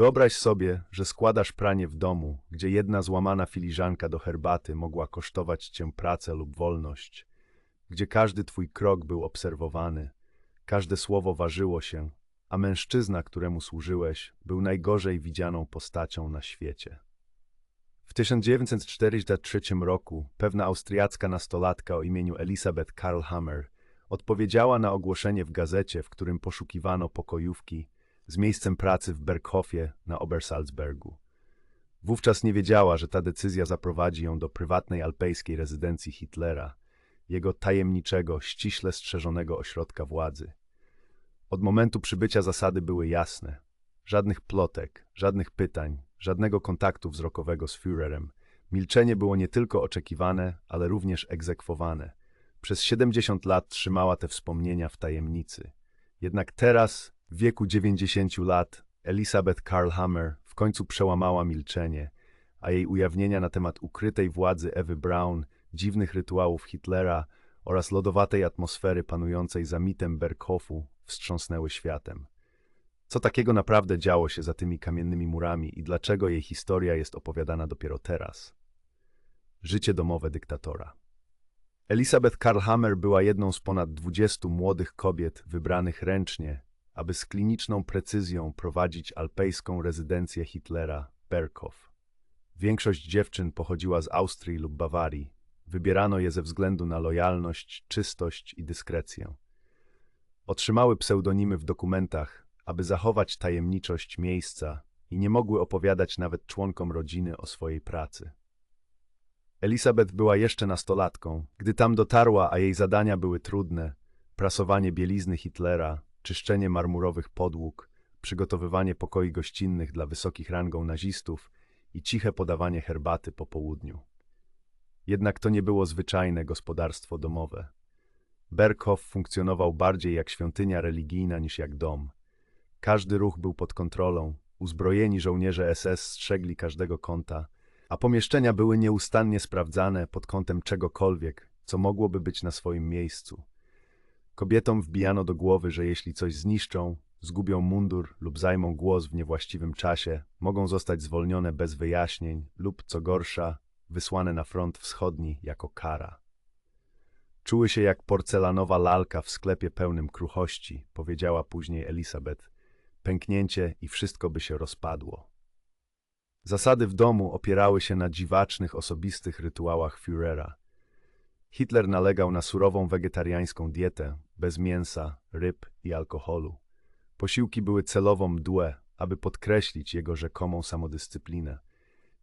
Wyobraź sobie, że składasz pranie w domu, gdzie jedna złamana filiżanka do herbaty mogła kosztować cię pracę lub wolność, gdzie każdy twój krok był obserwowany, każde słowo ważyło się, a mężczyzna, któremu służyłeś, był najgorzej widzianą postacią na świecie. W 1943 roku pewna austriacka nastolatka o imieniu Elisabeth Karlhammer odpowiedziała na ogłoszenie w gazecie, w którym poszukiwano pokojówki z miejscem pracy w Berghofie na Obersalzbergu. Wówczas nie wiedziała, że ta decyzja zaprowadzi ją do prywatnej alpejskiej rezydencji Hitlera, jego tajemniczego, ściśle strzeżonego ośrodka władzy. Od momentu przybycia zasady były jasne. Żadnych plotek, żadnych pytań, żadnego kontaktu wzrokowego z Führerem. Milczenie było nie tylko oczekiwane, ale również egzekwowane. Przez 70 lat trzymała te wspomnienia w tajemnicy. Jednak teraz, w wieku 90 lat, Elisabeth Karlhammer w końcu przełamała milczenie, a jej ujawnienia na temat ukrytej władzy Ewy Braun, dziwnych rytuałów Hitlera oraz lodowatej atmosfery panującej za mitem Berghofu wstrząsnęły światem. Co takiego naprawdę działo się za tymi kamiennymi murami i dlaczego jej historia jest opowiadana dopiero teraz? Życie domowe dyktatora. Elisabeth Karlhammer była jedną z ponad 20 młodych kobiet wybranych ręcznie, aby z kliniczną precyzją prowadzić alpejską rezydencję Hitlera, Berghof. Większość dziewczyn pochodziła z Austrii lub Bawarii. Wybierano je ze względu na lojalność, czystość i dyskrecję. Otrzymały pseudonimy w dokumentach, aby zachować tajemniczość miejsca i nie mogły opowiadać nawet członkom rodziny o swojej pracy. Elisabeth była jeszcze nastolatką, gdy tam dotarła, a jej zadania były trudne: prasowanie bielizny Hitlera, czyszczenie marmurowych podłóg, przygotowywanie pokoi gościnnych dla wysokich rangą nazistów i ciche podawanie herbaty po południu. Jednak to nie było zwyczajne gospodarstwo domowe. Berghof funkcjonował bardziej jak świątynia religijna niż jak dom. Każdy ruch był pod kontrolą, uzbrojeni żołnierze SS strzegli każdego kąta, a pomieszczenia były nieustannie sprawdzane pod kątem czegokolwiek, co mogłoby być na swoim miejscu. Kobietom wbijano do głowy, że jeśli coś zniszczą, zgubią mundur lub zajmą głos w niewłaściwym czasie, mogą zostać zwolnione bez wyjaśnień lub, co gorsza, wysłane na front wschodni jako kara. Czuły się jak porcelanowa lalka w sklepie pełnym kruchości, powiedziała później Elisabeth. Pęknięcie i wszystko by się rozpadło. Zasady w domu opierały się na dziwacznych, osobistych rytuałach Führera. Hitler nalegał na surową wegetariańską dietę, bez mięsa, ryb i alkoholu. Posiłki były celowo mdłe, aby podkreślić jego rzekomą samodyscyplinę.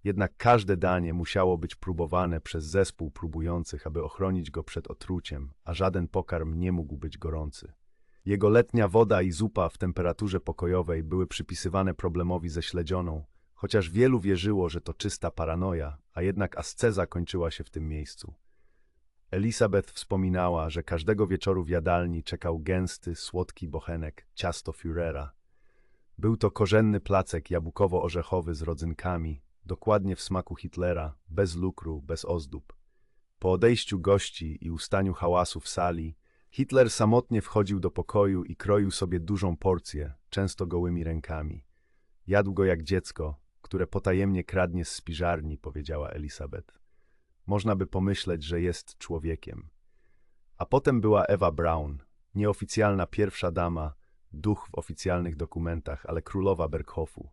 Jednak każde danie musiało być próbowane przez zespół próbujących, aby ochronić go przed otruciem, a żaden pokarm nie mógł być gorący. Jego letnia woda i zupa w temperaturze pokojowej były przypisywane problemowi ze śledzioną, chociaż wielu wierzyło, że to czysta paranoja, a jednak asceza kończyła się w tym miejscu. Elisabeth wspominała, że każdego wieczoru w jadalni czekał gęsty, słodki bochenek, ciasto Führera. Był to korzenny placek jabłkowo-orzechowy z rodzynkami, dokładnie w smaku Hitlera, bez lukru, bez ozdób. Po odejściu gości i ustaniu hałasu w sali, Hitler samotnie wchodził do pokoju i kroił sobie dużą porcję, często gołymi rękami. Jadł go jak dziecko, które potajemnie kradnie z spiżarni, powiedziała Elisabeth. Można by pomyśleć, że jest człowiekiem. A potem była Ewa Braun, nieoficjalna pierwsza dama, duch w oficjalnych dokumentach, ale królowa Berghofu.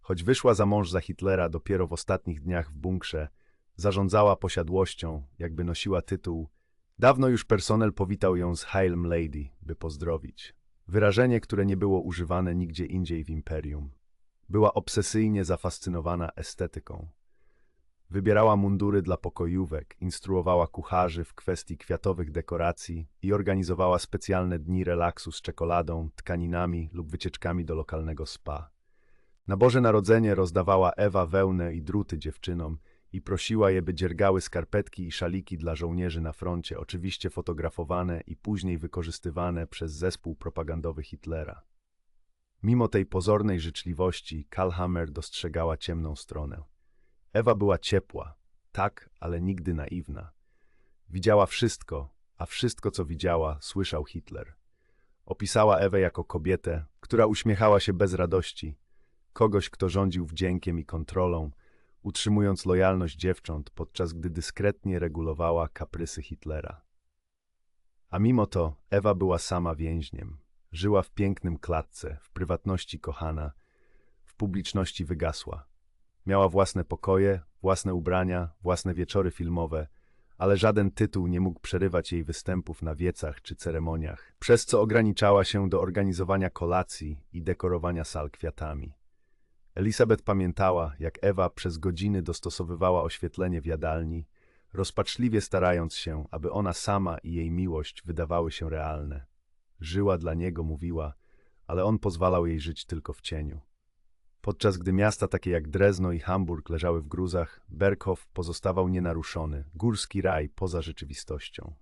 Choć wyszła za mąż za Hitlera dopiero w ostatnich dniach w bunkrze, zarządzała posiadłością, jakby nosiła tytuł. Dawno już personel powitał ją z Heil Lady, by pozdrowić. Wyrażenie, które nie było używane nigdzie indziej w imperium. Była obsesyjnie zafascynowana estetyką. Wybierała mundury dla pokojówek, instruowała kucharzy w kwestii kwiatowych dekoracji i organizowała specjalne dni relaksu z czekoladą, tkaninami lub wycieczkami do lokalnego spa. Na Boże Narodzenie rozdawała Ewa wełnę i druty dziewczynom i prosiła je, by dziergały skarpetki i szaliki dla żołnierzy na froncie, oczywiście fotografowane i później wykorzystywane przez zespół propagandowy Hitlera. Mimo tej pozornej życzliwości, Kalhammer dostrzegała ciemną stronę. Ewa była ciepła, tak, ale nigdy naiwna. Widziała wszystko, a wszystko, co widziała, słyszał Hitler. Opisała Ewę jako kobietę, która uśmiechała się bez radości, kogoś, kto rządził wdziękiem i kontrolą, utrzymując lojalność dziewcząt, podczas gdy dyskretnie regulowała kaprysy Hitlera. A mimo to Ewa była sama więźniem. Żyła w pięknym klatce, w prywatności kochana, w publiczności wygasła. Miała własne pokoje, własne ubrania, własne wieczory filmowe, ale żaden tytuł nie mógł przerywać jej występów na wiecach czy ceremoniach, przez co ograniczała się do organizowania kolacji i dekorowania sal kwiatami. Elisabeth pamiętała, jak Ewa przez godziny dostosowywała oświetlenie w jadalni, rozpaczliwie starając się, aby ona sama i jej miłość wydawały się realne. Żyła dla niego, mówiła, ale on pozwalał jej żyć tylko w cieniu. Podczas gdy miasta takie jak Drezno i Hamburg leżały w gruzach, Berghof pozostawał nienaruszony, górski raj poza rzeczywistością.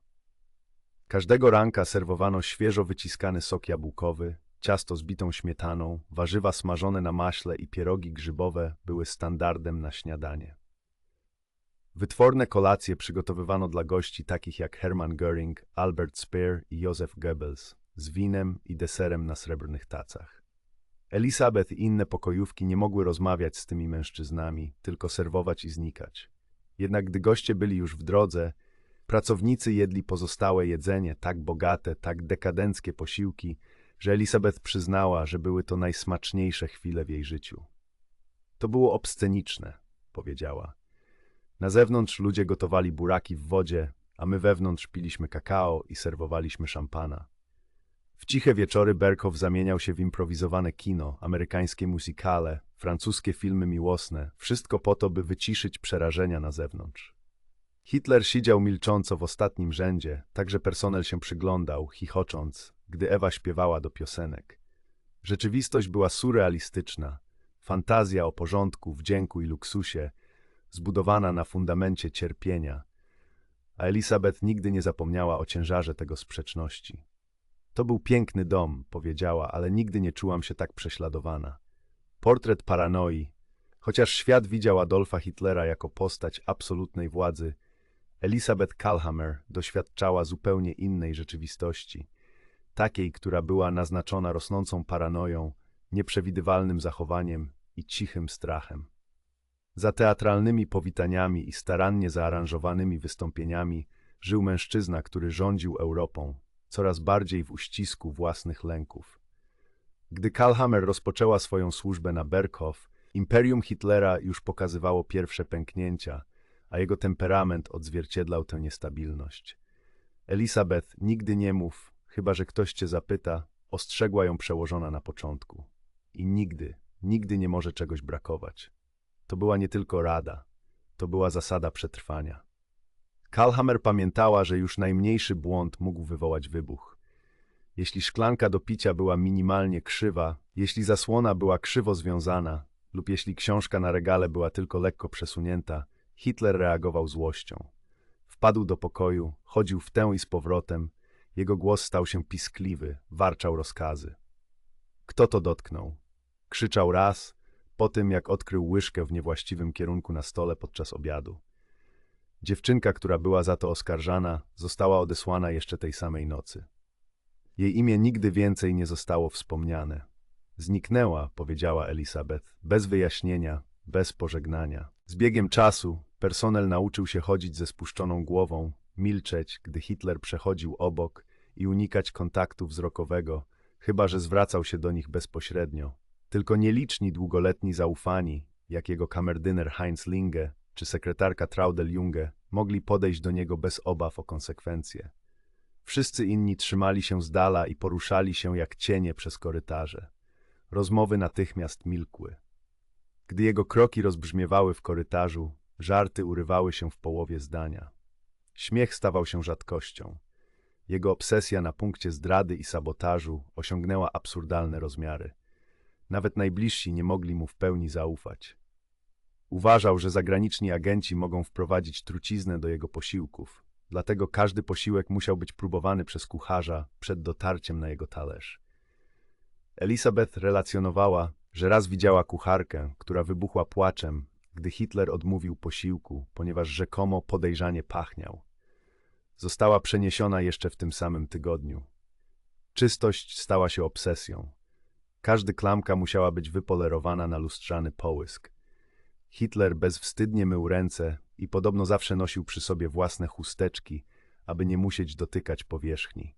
Każdego ranka serwowano świeżo wyciskany sok jabłkowy, ciasto z bitą śmietaną, warzywa smażone na maśle i pierogi grzybowe były standardem na śniadanie. Wytworne kolacje przygotowywano dla gości takich jak Hermann Göring, Albert Speer i Józef Goebbels, z winem i deserem na srebrnych tacach. Elisabeth i inne pokojówki nie mogły rozmawiać z tymi mężczyznami, tylko serwować i znikać. Jednak gdy goście byli już w drodze, pracownicy jedli pozostałe jedzenie, tak bogate, tak dekadenckie posiłki, że Elisabeth przyznała, że były to najsmaczniejsze chwile w jej życiu. To było obsceniczne, powiedziała. Na zewnątrz ludzie gotowali buraki w wodzie, a my wewnątrz piliśmy kakao i serwowaliśmy szampana. W ciche wieczory Berkow zamieniał się w improwizowane kino, amerykańskie musicale, francuskie filmy miłosne, wszystko po to, by wyciszyć przerażenia na zewnątrz. Hitler siedział milcząco w ostatnim rzędzie, tak że personel się przyglądał, chichocząc, gdy Ewa śpiewała do piosenek. Rzeczywistość była surrealistyczna, fantazja o porządku, wdzięku i luksusie, zbudowana na fundamencie cierpienia, a Elisabeth nigdy nie zapomniała o ciężarze tego sprzeczności. To był piękny dom, powiedziała, ale nigdy nie czułam się tak prześladowana. Portret paranoi. Chociaż świat widział Adolfa Hitlera jako postać absolutnej władzy, Elisabeth Kalhammer doświadczała zupełnie innej rzeczywistości, takiej, która była naznaczona rosnącą paranoją, nieprzewidywalnym zachowaniem i cichym strachem. Za teatralnymi powitaniami i starannie zaaranżowanymi wystąpieniami żył mężczyzna, który rządził Europą, coraz bardziej w uścisku własnych lęków. Gdy Kalhammer rozpoczęła swoją służbę na Berghof, imperium Hitlera już pokazywało pierwsze pęknięcia, a jego temperament odzwierciedlał tę niestabilność. Elisabeth, nigdy nie mów, chyba że ktoś cię zapyta, ostrzegła ją przełożona na początku. I nigdy, nigdy nie może czegoś brakować. To była nie tylko rada, to była zasada przetrwania. Kalhammer pamiętała, że już najmniejszy błąd mógł wywołać wybuch. Jeśli szklanka do picia była minimalnie krzywa, jeśli zasłona była krzywo związana, lub jeśli książka na regale była tylko lekko przesunięta, Hitler reagował złością. Wpadł do pokoju, chodził w tę i z powrotem, jego głos stał się piskliwy, warczał rozkazy. Kto to dotknął? Krzyczał raz, po tym jak odkrył łyżkę w niewłaściwym kierunku na stole podczas obiadu. Dziewczynka, która była za to oskarżana, została odesłana jeszcze tej samej nocy. Jej imię nigdy więcej nie zostało wspomniane. Zniknęła, powiedziała Elisabeth, bez wyjaśnienia, bez pożegnania. Z biegiem czasu personel nauczył się chodzić ze spuszczoną głową, milczeć, gdy Hitler przechodził obok i unikać kontaktu wzrokowego, chyba że zwracał się do nich bezpośrednio. Tylko nieliczni długoletni zaufani, jak jego kamerdyner Heinz Linge czy sekretarka Traudel Junge, mogli podejść do niego bez obaw o konsekwencje. Wszyscy inni trzymali się z dala i poruszali się jak cienie przez korytarze. Rozmowy natychmiast milkły. Gdy jego kroki rozbrzmiewały w korytarzu, żarty urywały się w połowie zdania. Śmiech stawał się rzadkością. Jego obsesja na punkcie zdrady i sabotażu osiągnęła absurdalne rozmiary. Nawet najbliżsi nie mogli mu w pełni zaufać. Uważał, że zagraniczni agenci mogą wprowadzić truciznę do jego posiłków, dlatego każdy posiłek musiał być próbowany przez kucharza przed dotarciem na jego talerz. Elisabeth relacjonowała, że raz widziała kucharkę, która wybuchła płaczem, gdy Hitler odmówił posiłku, ponieważ rzekomo podejrzanie pachniał. Została przeniesiona jeszcze w tym samym tygodniu. Czystość stała się obsesją. Każdy klamka musiała być wypolerowana na lustrzany połysk. Hitler bezwstydnie mył ręce i podobno zawsze nosił przy sobie własne chusteczki, aby nie musieć dotykać powierzchni.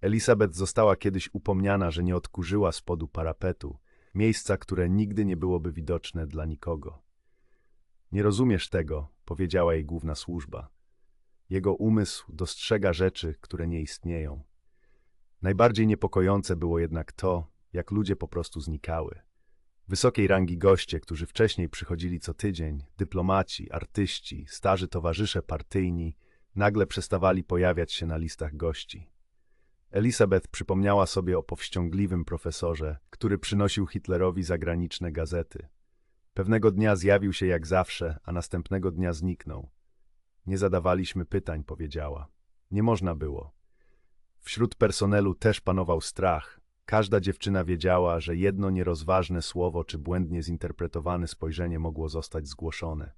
Elisabeth została kiedyś upomniana, że nie odkurzyła spodu parapetu, miejsca, które nigdy nie byłoby widoczne dla nikogo. Nie rozumiesz tego, powiedziała jej główna służba. Jego umysł dostrzega rzeczy, które nie istnieją. Najbardziej niepokojące było jednak to, jak ludzie po prostu znikały. Wysokiej rangi goście, którzy wcześniej przychodzili co tydzień, dyplomaci, artyści, starzy towarzysze partyjni, nagle przestawali pojawiać się na listach gości. Elisabeth przypomniała sobie o powściągliwym profesorze, który przynosił Hitlerowi zagraniczne gazety. Pewnego dnia zjawił się jak zawsze, a następnego dnia zniknął. Nie zadawaliśmy pytań, powiedziała. Nie można było. Wśród personelu też panował strach. Każda dziewczyna wiedziała, że jedno nierozważne słowo czy błędnie zinterpretowane spojrzenie mogło zostać zgłoszone.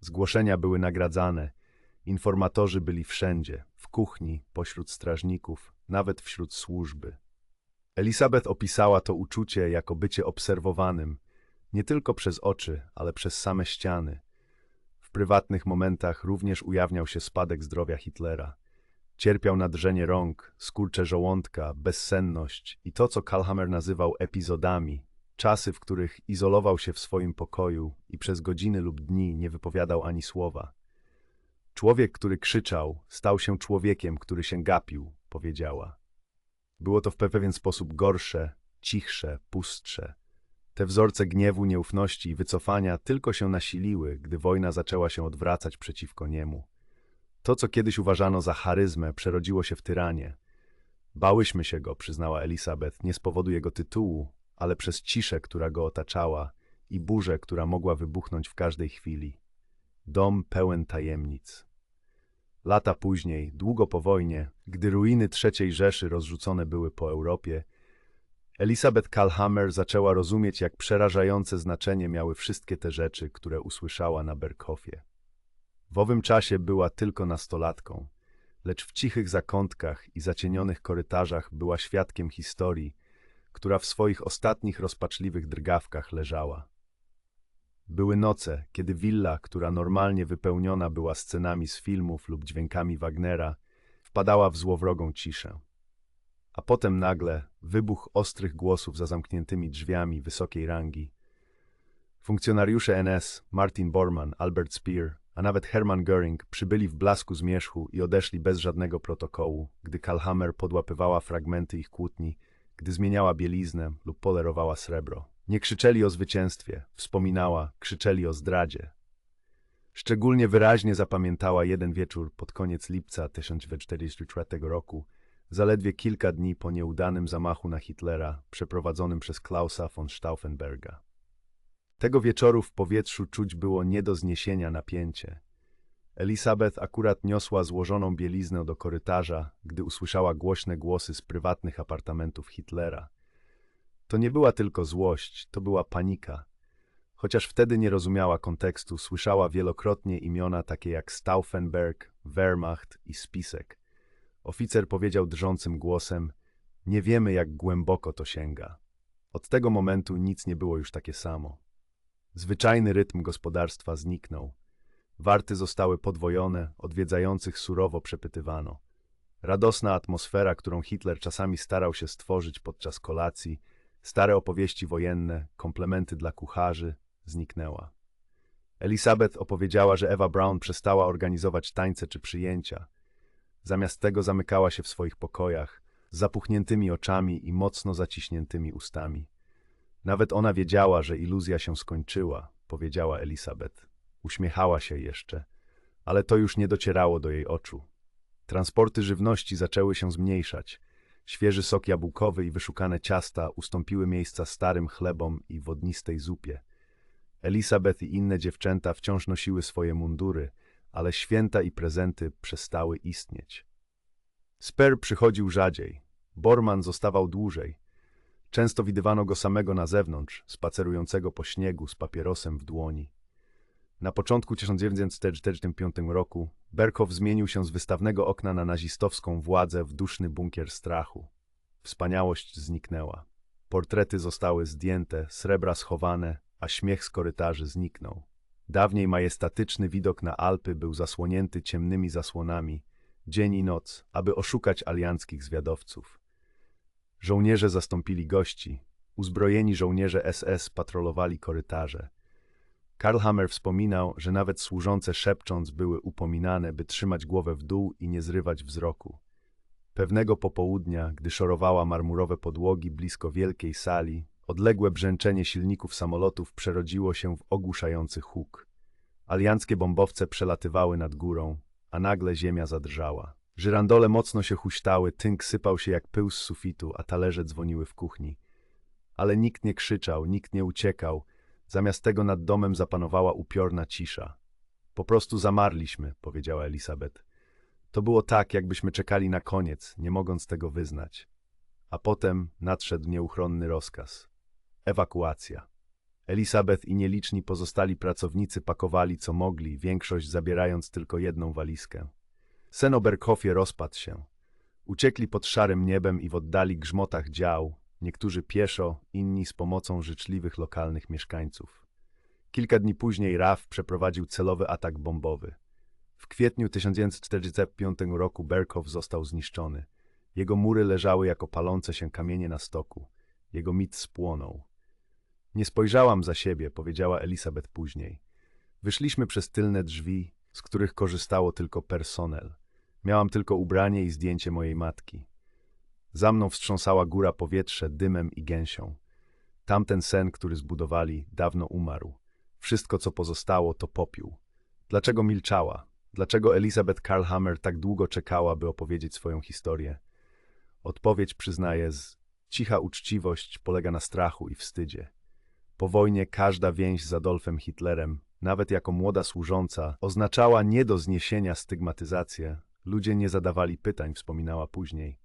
Zgłoszenia były nagradzane. Informatorzy byli wszędzie, w kuchni, pośród strażników, nawet wśród służby. Elisabeth opisała to uczucie jako bycie obserwowanym, nie tylko przez oczy, ale przez same ściany. W prywatnych momentach również ujawniał się spadek zdrowia Hitlera. Cierpiał na drżenie rąk, skurcze żołądka, bezsenność i to, co Kalhammer nazywał epizodami, czasy, w których izolował się w swoim pokoju i przez godziny lub dni nie wypowiadał ani słowa. Człowiek, który krzyczał, stał się człowiekiem, który się gapił, powiedziała. Było to w pewien sposób gorsze, cichsze, pustsze. Te wzorce gniewu, nieufności i wycofania tylko się nasiliły, gdy wojna zaczęła się odwracać przeciwko niemu. To, co kiedyś uważano za charyzmę, przerodziło się w tyranie. Bałyśmy się go, przyznała Elisabeth, nie z powodu jego tytułu, ale przez ciszę, która go otaczała i burzę, która mogła wybuchnąć w każdej chwili. Dom pełen tajemnic. Lata później, długo po wojnie, gdy ruiny III Rzeszy rozrzucone były po Europie, Elisabeth Kalhammer zaczęła rozumieć, jak przerażające znaczenie miały wszystkie te rzeczy, które usłyszała na Berkhofie. W owym czasie była tylko nastolatką, lecz w cichych zakątkach i zacienionych korytarzach była świadkiem historii, która w swoich ostatnich rozpaczliwych drgawkach leżała. Były noce, kiedy willa, która normalnie wypełniona była scenami z filmów lub dźwiękami Wagnera, wpadała w złowrogą ciszę. A potem nagle wybuch ostrych głosów za zamkniętymi drzwiami wysokiej rangi. Funkcjonariusze NS, Martin Bormann, Albert Speer, a nawet Hermann Göring przybyli w blasku zmierzchu i odeszli bez żadnego protokołu, gdy Kalhammer podłapywała fragmenty ich kłótni, gdy zmieniała bieliznę lub polerowała srebro. Nie krzyczeli o zwycięstwie, wspominała, krzyczeli o zdradzie. Szczególnie wyraźnie zapamiętała jeden wieczór pod koniec lipca 1944 roku, zaledwie kilka dni po nieudanym zamachu na Hitlera przeprowadzonym przez Klausa von Stauffenberga. Tego wieczoru w powietrzu czuć było nie do zniesienia napięcie. Elisabeth akurat niosła złożoną bieliznę do korytarza, gdy usłyszała głośne głosy z prywatnych apartamentów Hitlera. To nie była tylko złość, to była panika. Chociaż wtedy nie rozumiała kontekstu, słyszała wielokrotnie imiona takie jak Stauffenberg, Wehrmacht i Spisek. Oficer powiedział drżącym głosem, nie wiemy jak głęboko to sięga. Od tego momentu nic nie było już takie samo. Zwyczajny rytm gospodarstwa zniknął. Warty zostały podwojone, odwiedzających surowo przepytywano. Radosna atmosfera, którą Hitler czasami starał się stworzyć podczas kolacji, stare opowieści wojenne, komplementy dla kucharzy, zniknęła. Elisabeth opowiedziała, że Eva Brown przestała organizować tańce czy przyjęcia. Zamiast tego zamykała się w swoich pokojach, z zapuchniętymi oczami i mocno zaciśniętymi ustami. Nawet ona wiedziała, że iluzja się skończyła, powiedziała Elisabeth. Uśmiechała się jeszcze, ale to już nie docierało do jej oczu. Transporty żywności zaczęły się zmniejszać. Świeży sok jabłkowy i wyszukane ciasta ustąpiły miejsca starym chlebom i wodnistej zupie. Elisabeth i inne dziewczęta wciąż nosiły swoje mundury, ale święta i prezenty przestały istnieć. Sper przychodził rzadziej. Borman zostawał dłużej. Często widywano go samego na zewnątrz, spacerującego po śniegu z papierosem w dłoni. Na początku 1945 roku Berkow zmienił się z wystawnego okna na nazistowską władzę w duszny bunkier strachu. Wspaniałość zniknęła. Portrety zostały zdjęte, srebra schowane, a śmiech z korytarzy zniknął. Dawniej majestatyczny widok na Alpy był zasłonięty ciemnymi zasłonami, dzień i noc, aby oszukać alianckich zwiadowców. Żołnierze zastąpili gości, uzbrojeni żołnierze SS patrolowali korytarze. Karl Hammer wspominał, że nawet służące szepcząc były upominane, by trzymać głowę w dół i nie zrywać wzroku. Pewnego popołudnia, gdy szorowała marmurowe podłogi blisko wielkiej sali, odległe brzęczenie silników samolotów przerodziło się w ogłuszający huk. Alianckie bombowce przelatywały nad górą, a nagle ziemia zadrżała. Żyrandole mocno się huśtały, tynk sypał się jak pył z sufitu, a talerze dzwoniły w kuchni. Ale nikt nie krzyczał, nikt nie uciekał. Zamiast tego nad domem zapanowała upiorna cisza. Po prostu zamarliśmy, powiedziała Elisabeth. To było tak, jakbyśmy czekali na koniec, nie mogąc tego wyznać. A potem nadszedł nieuchronny rozkaz. Ewakuacja. Elisabeth i nieliczni pozostali pracownicy pakowali co mogli, większość zabierając tylko jedną walizkę. Sen o rozpadł się. Uciekli pod szarym niebem i w oddali grzmotach dział, niektórzy pieszo, inni z pomocą życzliwych lokalnych mieszkańców. Kilka dni później RAF przeprowadził celowy atak bombowy. W kwietniu 1945 roku Berkow został zniszczony. Jego mury leżały jako palące się kamienie na stoku. Jego mit spłonął. Nie spojrzałam za siebie, powiedziała Elisabeth później. Wyszliśmy przez tylne drzwi, z których korzystało tylko personel. Miałam tylko ubranie i zdjęcie mojej matki. Za mną wstrząsała góra powietrze dymem i gęsią. Tamten sen, który zbudowali, dawno umarł. Wszystko, co pozostało, to popiół. Dlaczego milczała? Dlaczego Elizabeth Karlhammer tak długo czekała, by opowiedzieć swoją historię? Odpowiedź przyznaje z cicha uczciwość polega na strachu i wstydzie. Po wojnie każda więź z Adolfem Hitlerem, nawet jako młoda służąca, oznaczała nie do zniesienia stygmatyzację. Ludzie nie zadawali pytań, wspominała później.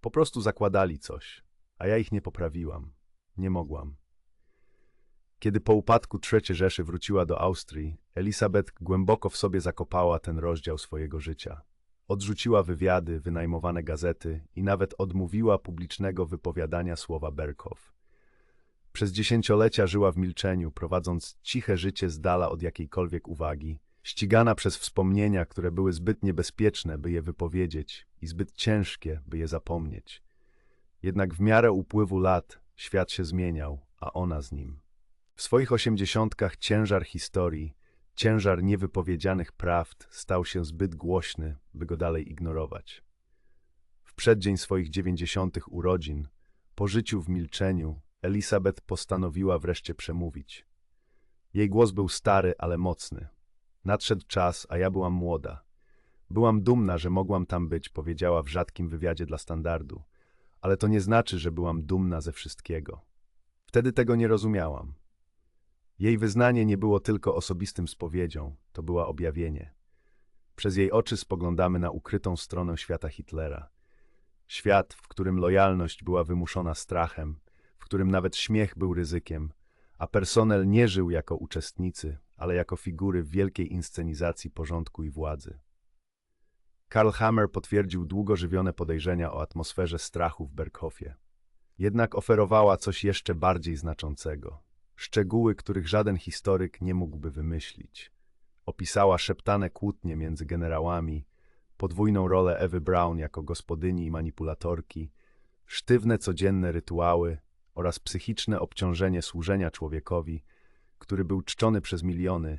Po prostu zakładali coś, a ja ich nie poprawiłam. Nie mogłam. Kiedy po upadku III Rzeszy wróciła do Austrii, Elisabeth głęboko w sobie zakopała ten rozdział swojego życia. Odrzuciła wywiady, wynajmowane gazety i nawet odmówiła publicznego wypowiadania słowa Berkow. Przez dziesięciolecia żyła w milczeniu, prowadząc ciche życie z dala od jakiejkolwiek uwagi, ścigana przez wspomnienia, które były zbyt niebezpieczne, by je wypowiedzieć i zbyt ciężkie, by je zapomnieć. Jednak w miarę upływu lat świat się zmieniał, a ona z nim. W swoich osiemdziesiątkach ciężar historii, ciężar niewypowiedzianych prawd stał się zbyt głośny, by go dalej ignorować. W przeddzień swoich dziewięćdziesiątych urodzin, po życiu w milczeniu, Elisabeth postanowiła wreszcie przemówić. Jej głos był stary, ale mocny. Nadszedł czas, a ja byłam młoda. Byłam dumna, że mogłam tam być, powiedziała w rzadkim wywiadzie dla Standardu. Ale to nie znaczy, że byłam dumna ze wszystkiego. Wtedy tego nie rozumiałam. Jej wyznanie nie było tylko osobistym spowiedzią, to była objawienie. Przez jej oczy spoglądamy na ukrytą stronę świata Hitlera. Świat, w którym lojalność była wymuszona strachem, w którym nawet śmiech był ryzykiem, a personel nie żył jako uczestnicy, ale jako figury wielkiej inscenizacji porządku i władzy. Karl Hammer potwierdził długo żywione podejrzenia o atmosferze strachu w Berghofie. Jednak oferowała coś jeszcze bardziej znaczącego. Szczegóły, których żaden historyk nie mógłby wymyślić. Opisała szeptane kłótnie między generałami, podwójną rolę Ewy Brown jako gospodyni i manipulatorki, sztywne codzienne rytuały oraz psychiczne obciążenie służenia człowiekowi, który był czczony przez miliony,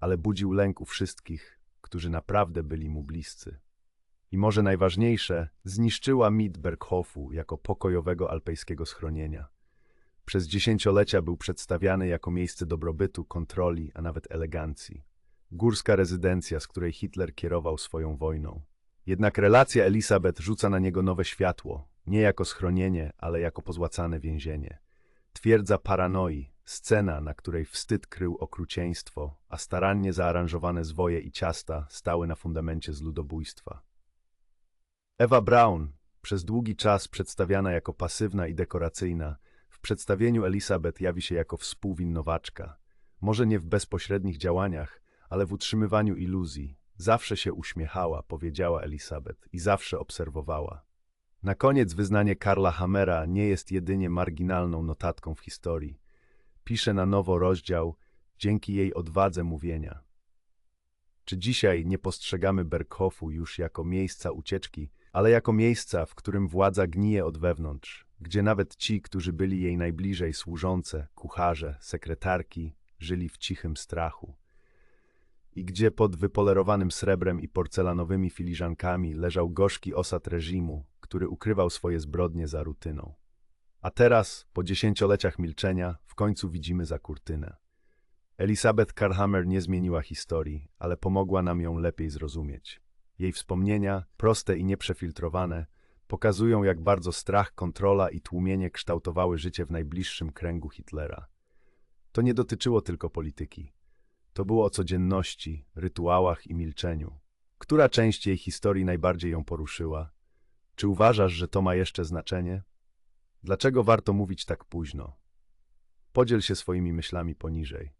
ale budził lęk u wszystkich, którzy naprawdę byli mu bliscy. I może najważniejsze, zniszczyła mit Berghofu jako pokojowego alpejskiego schronienia. Przez dziesięciolecia był przedstawiany jako miejsce dobrobytu, kontroli, a nawet elegancji. Górska rezydencja, z której Hitler kierował swoją wojną. Jednak relacja Elisabeth rzuca na niego nowe światło, nie jako schronienie, ale jako pozłacane więzienie. Twierdza paranoi, scena, na której wstyd krył okrucieństwo, a starannie zaaranżowane zwoje i ciasta stały na fundamencie z ludobójstwa. Ewa Braun, przez długi czas przedstawiana jako pasywna i dekoracyjna, w przedstawieniu Elisabeth jawi się jako współwinnowaczka. Może nie w bezpośrednich działaniach, ale w utrzymywaniu iluzji. Zawsze się uśmiechała, powiedziała Elisabeth, i zawsze obserwowała. Na koniec wyznanie Karla Hammera nie jest jedynie marginalną notatką w historii. Pisze na nowo rozdział dzięki jej odwadze mówienia. Czy dzisiaj nie postrzegamy Berghofu już jako miejsca ucieczki, ale jako miejsca, w którym władza gnije od wewnątrz, gdzie nawet ci, którzy byli jej najbliżej służące, kucharze, sekretarki, żyli w cichym strachu. I gdzie pod wypolerowanym srebrem i porcelanowymi filiżankami leżał gorzki osad reżimu, który ukrywał swoje zbrodnie za rutyną. A teraz, po dziesięcioleciach milczenia, w końcu widzimy za kurtynę. Elisabeth Karhammer nie zmieniła historii, ale pomogła nam ją lepiej zrozumieć. Jej wspomnienia, proste i nieprzefiltrowane, pokazują, jak bardzo strach, kontrola i tłumienie kształtowały życie w najbliższym kręgu Hitlera. To nie dotyczyło tylko polityki. To było o codzienności, rytuałach i milczeniu. Która część jej historii najbardziej ją poruszyła? Czy uważasz, że to ma jeszcze znaczenie? Dlaczego warto mówić tak późno? Podziel się swoimi myślami poniżej.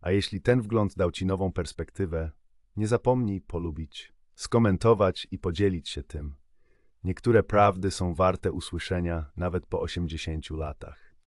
A jeśli ten wgląd dał ci nową perspektywę, nie zapomnij polubić, skomentować i podzielić się tym. Niektóre prawdy są warte usłyszenia nawet po 80 latach.